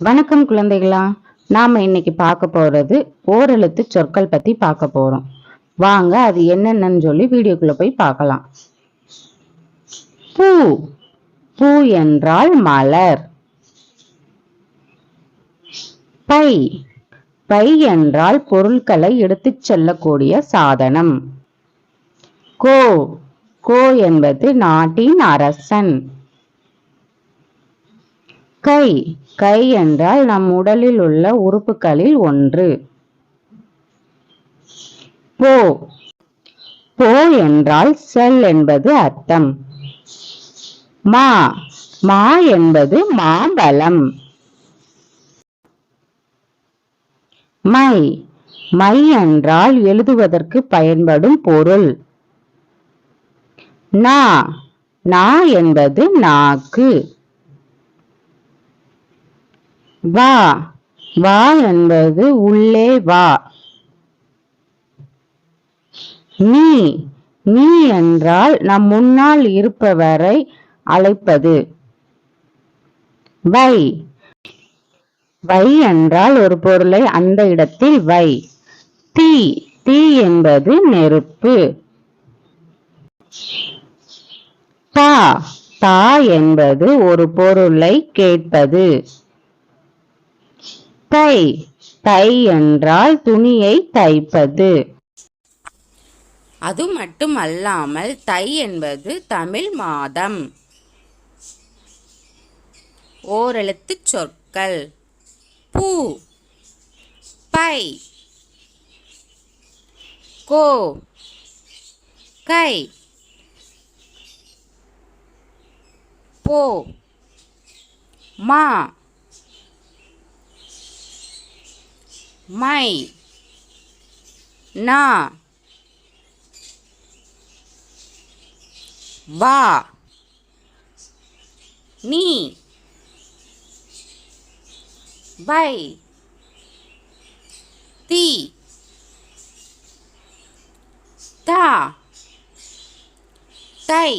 வணக்கம் குழந்தைகளா நாம இன்னைக்கு பார்க்க போறது ஓரெழுத்து சொற்கள் பத்தி பார்க்க போறோம். வாங்க அது என்னென்னன்னு சொல்லி வீடியோக்குள்ள போய் பார்க்கலாம். பூ. பூ என்றால் மலர். பை. பை என்றால் பொருட்களை எடுத்துச் செல்லக்கூடிய சாதனம். கோ. கோ என்பது நாட்டின் அரசன். கை. கை என்றால் நம் உடலில் உள்ள உறுப்புகளில் ஒன்று. போ. போ என்றால் செல் என்பது அர்த்தம். மா. மா என்பது மாம்பழம். மை. மை என்றால் எழுதுவதற்கு பயன்படும் பொருள். நா. நா என்பது நாக்கு. வா. வா என்பது உள்ளே வா. நீ நீ என்றால் நம் முன்னால் இருப்பவரை அழைப்பது. வை. வை என்றால் ஒரு பொருளை அந்த இடத்தில் வை. தீ. தீ என்பது நெருப்பு. தா. தா என்பது ஒரு பொருளை கேட்பது. தை. தை என்றால் துணியை தைப்பது. அது மட்டுமல்லாமல் தை என்பது தமிழ் மாதம். ஓரெழுத்துச் சொற்கள். பூ. பை. கோ. கை. போ. மா. மை நா வா நீ வை தி தா தை